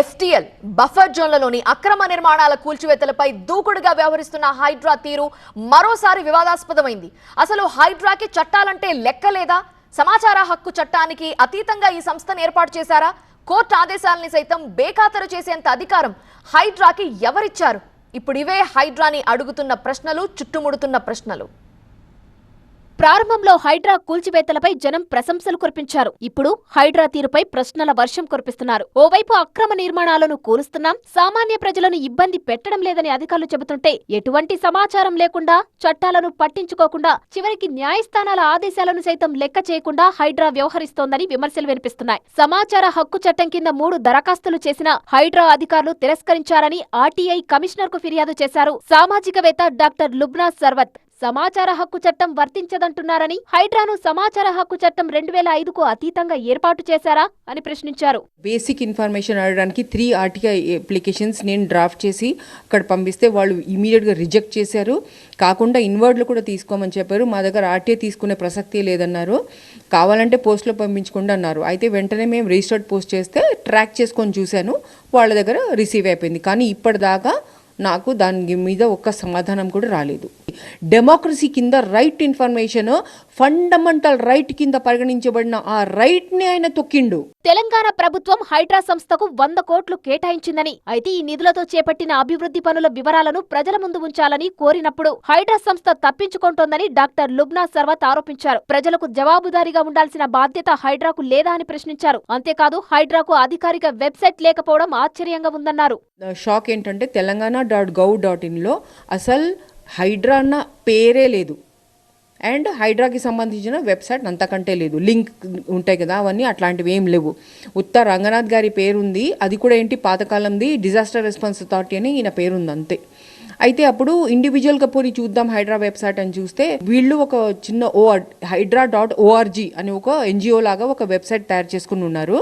FTL buffer జోన్లలోని అక్రమ నిర్మాణాల కూల్చివేతలపై దూకుడుగా వ్యవహరిస్తున్న హైడ్రా తీరు మరోసారి వివాదాస్పదమైంది. అసలు హైడ్రాకి చట్టాలంటే లెక్కలేదా సమాచార హక్కు చట్టానికి అతీతంగా ఈ సంస్థను ఏర్పాటు చేశారా? కోర్టు ఆదేశాలని సైతం బేఖాతరు చేసేంత అధికారం హైడ్రాకి ఎవరిచ్చారు? ఇప్పుడు ఇవే హైడ్రాని అడుగుతున్న ప్రశ్నలు చుట్టుముడుతున్న ప్రశ్నలు. ప్రారంభంలో హైడ్రా కూల్చివేతలపై జనం ప్రశంసలు కురిపించారు. ఇప్పుడు హైడ్రా తీరుపై ప్రశ్నల వర్షం కురిపిస్తున్నారు. ఓవైపు అక్రమ నిర్మాణాలను కూలుస్తున్నాం. సామాన్య ప్రజలను ఇబ్బంది పెట్టడం లేదని అధికారులు చెబుతుంటే ఎటువంటి సమాచారం లేకుండా చట్టాలను పట్టించుకోకుండా చివరికి న్యాయస్థానాల ఆదేశాలను సైతం లెక్క చేయకుండా హైడ్రా వ్యవహరిస్తోందని విమర్శలు వినిపిస్తున్నాయి. సమాచార హక్కు చట్టం కింద మూడు దరఖాస్తులు చేసిన హైడ్రా అధికారులు తిరస్కరించారని ఆర్టీఐ కమిషనర్కు ఫిర్యాదు చేశారు. సామాజికవేత్త డాక్టర్ లుబ్నా సర్వత్. సమాచార హక్కు చట్టం వర్తించదంటున్నారని హైడ్రాను సమాచార హక్కు చట్టం రెండు వేల ఐదుకు అతీతంగా ఏర్పాటు చేశారా అని ప్రశ్నించారు. బేసిక్ ఇన్ఫర్మేషన్ అడగడానికి త్రీ ఆర్టీఐ అప్లికేషన్స్ నేను డ్రాఫ్ట్ చేసి అక్కడ పంపిస్తే వాళ్ళు ఇమీడియట్గా రిజెక్ట్ చేశారు. కాకుండా ఇన్వర్డ్లు కూడా తీసుకోమని చెప్పారు. మా దగ్గర ఆర్టీఐ తీసుకునే ప్రసక్తి లేదన్నారు. కావాలంటే పోస్ట్లో పంపించకుండా అన్నారు. అయితే వెంటనే మేము రిజిస్టర్డ్ పోస్ట్ చేస్తే ట్రాక్ చేసుకొని చూశాను. వాళ్ళ దగ్గర రిసీవ్ అయిపోయింది. కానీ ఇప్పటిదాకా నాకు దాని మీద ఒక్క సమాధానం కూడా రాలేదు. డెమోక్రసీ కింద రైట్ ఇన్ఫర్మేషన్ ఫండమెంటల్ రైట్ కింద పరిగణించబడిన ఆ రైట్ని ఆయన తొక్కిండు. తెలంగాణ ప్రభుత్వం హైడ్రా సంస్థకు వంద కోట్లు కేటాయించిందని అయితే ఈ నిధులతో చేపట్టిన అభివృద్ధి పనుల వివరాలను ప్రజల ముందు ఉంచాలని కోరినప్పుడు హైడ్రా సంస్థ తప్పించుకుంటోందని డాక్టర్ లుబ్నా సర్వత్ ఆరోపించారు. ప్రజలకు జవాబుదారీగా ఉండాల్సిన బాధ్యత హైడ్రాకు లేదా అని ప్రశ్నించారు. అంతేకాదు హైడ్రాకు అధికారిక వెబ్సైట్ లేకపోవడం ఆశ్చర్యంగా ఉందన్నారు. షాక్ ఏంటంటే తెలంగాణ డాట్ గవ్ డాట్ ఇన్లో అసలు హైడ్రా అన్న పేరే లేదు. అండ్ హైడ్రాకి సంబంధించిన వెబ్సైట్ అంతకంటే లేదు. లింక్ ఉంటాయి కదా అవన్నీ అట్లాంటివి ఏం లేవు. ఉత్తర రంగనాథ్ గారి పేరుంది. అది కూడా ఏంటి? పాతకాలంది డిజాస్టర్ రెస్పాన్స్ అథారిటీ అని ఈయన పేరుంది అంతే. అయితే అప్పుడు ఇండివిజువల్గా పోనీ చూద్దాం హైడ్రా వెబ్సైట్ అని చూస్తే వీళ్ళు ఒక చిన్న ఓ హైడ్రా డాట్ ఓఆర్జీ అని ఒక ఎన్జిఓ లాగా ఒక వెబ్సైట్ తయారు చేసుకుని ఉన్నారు.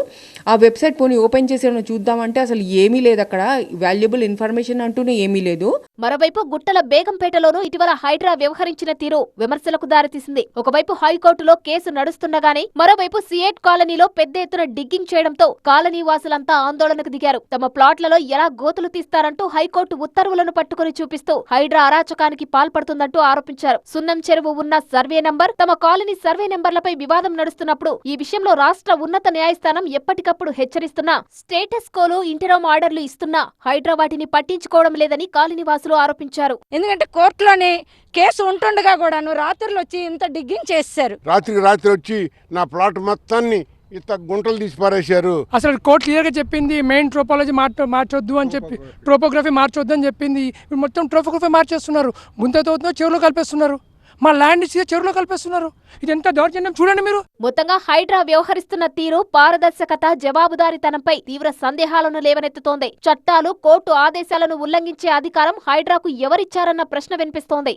ఆ వెబ్సైట్ పోనీ ఓపెన్ చేసి చూద్దాం చూద్దామంటే అసలు ఏమీ లేదు అక్కడ. వాల్యుబుల్ ఇన్ఫర్మేషన్ అంటూనే ఏమీ లేదు. మరోవైపు గుట్టల బేగంపేటలోనూ ఇటీవల హైడ్రా వ్యవహరించిన తీరు విమర్శలకు దారితీసింది. ఒకవైపు హైకోర్టులో కేసు నడుస్తుండగానే మరోవైపు సియేట్ కాలనీలో పెద్ద ఎత్తున డిగ్గింగ్ చేయడంతో కాలనీ వాసులంతా ఆందోళనకు దిగారు. తమ ప్లాట్లలో ఎలా గోతులు తీస్తారంటూ హైకోర్టు ఉత్తర్వులను పట్టుకుని చూపిస్తూ హైడ్రా అరాచకానికి పాల్పడుతుందంటూ ఆరోపించారు. సున్నం చెరువు ఉన్న సర్వే నంబర్ తమ కాలనీ సర్వే నెంబర్లపై వివాదం నడుస్తున్నప్పుడు ఈ విషయంలో రాష్ట్ర ఉన్నత న్యాయస్థానం ఎప్పటికప్పుడు హెచ్చరిస్తున్నా స్టేటస్ కోలు ఇంటరామ్ ఆర్డర్లు ఇస్తున్నా హైడ్రా వాటిని పట్టించుకోవడం లేదని కాలనీ వాసులు ఆరోపించారు. ఎందుకంటే కోర్టులోనే కేసు ఉంటుండగా కూడాను రాత్రులు వచ్చి ఇంత డిగ్గింగ్ చేశారు రాత్రికి రాత్రి వచ్చి నా ప్లాట్ మొత్తాన్ని ఇంత గుంటలు తీసి పారేశారు. అసలు కోర్టు క్లియర్గా చెప్పింది మెయిన్ ట్రోపాలజీ మార్చ మార్చొద్దు అని చెప్పి ట్రోపోగ్రఫీ మార్చొద్దు అని చెప్పింది. ఇప్పుడు మొత్తం ట్రోపోగ్రఫీ మార్చేస్తున్నారు. గుంత తోతుందో చెరువులో కలిపేస్తున్నారు. మా ల్యాండ్ ఇచ్చి చెరువులో కలిపేస్తున్నారు. ఇది ఎంత దౌర్జన్యం చూడండి మీరు. మొత్తంగా హైడ్రా వ్యవహరిస్తున్న తీరు పారదర్శకత జవాబుదారీతనంపై తీవ్ర సందేహాలను లేవనెత్తుతోంది. చట్టాలు కోర్టు ఆదేశాలను ఉల్లంఘించే అధికారం హైడ్రాకు ఎవరిచ్చారన్న ప్రశ్న వినిపిస్తోంది.